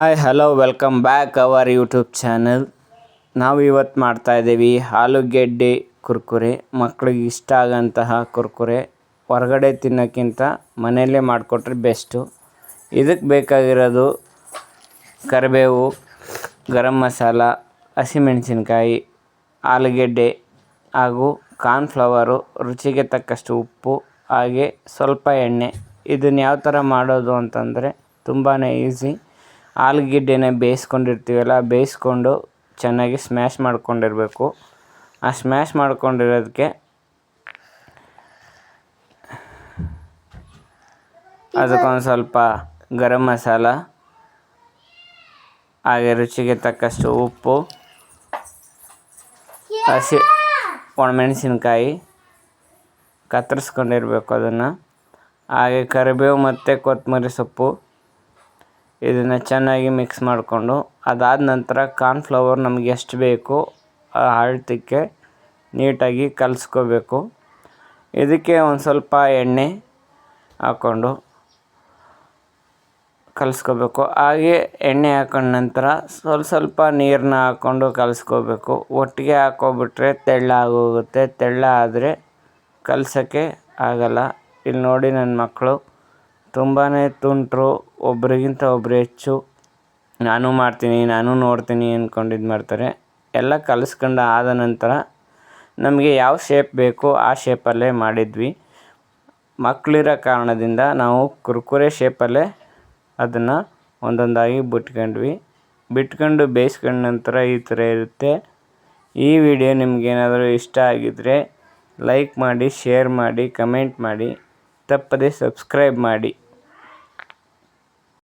Hi hello welcome back our YouTube channel ನಾವು ಇವತ್ತು ಮಾಡ್ತಾ ಇದ್ದೀವಿ ಆಲೂಗೆಡ್ಡೆ ಕುರ್ಕುರೆ. ಮಕ್ಳಿಗೆ ಇಷ್ಟ ಆಗೋಂತಹ ಕುರ್ಕುರೆ. ಹೊರಗಡೆ ತಿನ್ನೋಕ್ಕಿಂತ ಮನೆಯಲ್ಲೇ ಮಾಡಿಕೊಟ್ರೆ ಬೆಸ್ಟು ಇದಕ್ಕೆ ಬೇಕಾಗಿರೋದು ಕರಿಬೇವು, ಗರಂ ಮಸಾಲ, ಹಸಿಮೆಣಸಿನ್ಕಾಯಿ, ಆಲೂಗೆಡ್ಡೆ ಹಾಗೂ ಕಾರ್ನ್ಫ್ಲವರು ರುಚಿಗೆ ತಕ್ಕಷ್ಟು ಉಪ್ಪು, ಹಾಗೆ ಸ್ವಲ್ಪ ಎಣ್ಣೆ. ಇದನ್ನು ಯಾವ ಥರ ಮಾಡೋದು ಅಂತಂದರೆ ತುಂಬಾ ಈಸಿ ಆಲೂಗೆಡ್ಡೆನ ಬೇಯಿಸ್ಕೊಂಡಿರ್ತೀವಲ್ಲ, ಬೇಯಿಸ್ಕೊಂಡು ಚೆನ್ನಾಗಿ ಸ್ಮ್ಯಾಶ್ ಮಾಡ್ಕೊಂಡಿರಬೇಕು. ಆ ಸ್ಮ್ಯಾಶ್ ಮಾಡ್ಕೊಂಡಿರೋದಕ್ಕೆ ಅದಕ್ಕೊಂದು ಸ್ವಲ್ಪ ಗರಂ ಮಸಾಲ, ಹಾಗೆ ರುಚಿಗೆ ತಕ್ಕಷ್ಟು ಉಪ್ಪು, ಹಸಿ ಒಣಮೆಣಸಿನ್ಕಾಯಿ ಕತ್ತರಿಸ್ಕೊಂಡಿರಬೇಕು ಅದನ್ನು. ಹಾಗೆ ಕರಿಬೇವು ಮತ್ತು ಕೊತ್ತಂಬರಿ ಸೊಪ್ಪು. ಇದನ್ನು ಚೆನ್ನಾಗಿ ಮಿಕ್ಸ್ ಮಾಡಿಕೊಂಡು, ಅದಾದ ನಂತರ ಕಾರ್ನ್ ಫ್ಲವರ್ ನಮಗೆ ಎಷ್ಟು ಬೇಕು, ಆ ಅಳ್ತಕ್ಕೆ ನೀಟಾಗಿ ಕಲಸ್ಕೋಬೇಕು. ಇದಕ್ಕೆ ಒಂದು ಸ್ವಲ್ಪ ಎಣ್ಣೆ ಹಾಕ್ಕೊಂಡು ಕಲಿಸ್ಕೋಬೇಕು. ಹಾಗೆ ಎಣ್ಣೆ ಹಾಕೊಂಡ ನಂತರ ಸ್ವಲ್ಪ ಸ್ವಲ್ಪ ನೀರನ್ನ ಹಾಕ್ಕೊಂಡು ಕಲಿಸ್ಕೋಬೇಕು. ಒಟ್ಟಿಗೆ ಹಾಕೋಬಿಟ್ರೆ ತೆಳ್ಳ ಆಗೋಗುತ್ತೆ. ತೆಳ್ಳ ಆದರೆ ಕಲಸೋಕ್ಕೆ ಆಗಲ್ಲ. ಇಲ್ಲಿ ನೋಡಿ ನನ್ನ ಮಕ್ಕಳು ತುಂಬಾ ತುಂಟರು. ಒಬ್ರಿಗಿಂತ ಒಬ್ಬರು ಹೆಚ್ಚು ನಾನು ಮಾಡ್ತೀನಿ, ನಾನು ನೋಡ್ತೀನಿ ಅಂದ್ಕೊಂಡು ಇದು ಮಾಡ್ತಾರೆ. ಎಲ್ಲ ಕಲಿಸ್ಕೊಂಡು ಆದ ನಂತರ ನಮಗೆ ಯಾವ ಶೇಪ್ ಬೇಕೋ ಆ ಶೇಪಲ್ಲೇ ಮಾಡಿದ್ವಿ. ಮಕ್ಕಳಿರೋ ಕಾರಣದಿಂದ ನಾವು ಕುರ್ಕುರೆ ಶೇಪಲ್ಲೇ ಅದನ್ನು ಒಂದೊಂದಾಗಿ ಬಿಟ್ಕೊಂಡ್ವಿ. ಬಿಟ್ಕೊಂಡು ಬೇಯಿಸ್ಕೊಂಡ ನಂತರ ಈ ಥರ ಇರುತ್ತೆ. ಈ ವಿಡಿಯೋ ನಿಮಗೇನಾದರೂ ಇಷ್ಟ ಆಗಿದ್ದರೆ ಲೈಕ್ ಮಾಡಿ ಶೇರ್ ಮಾಡಿ ಕಮೆಂಟ್ ಮಾಡಿ, ತಪ್ಪದೆ ಸಬ್ಸ್ಕ್ರೈಬ್ ಮಾಡಿ.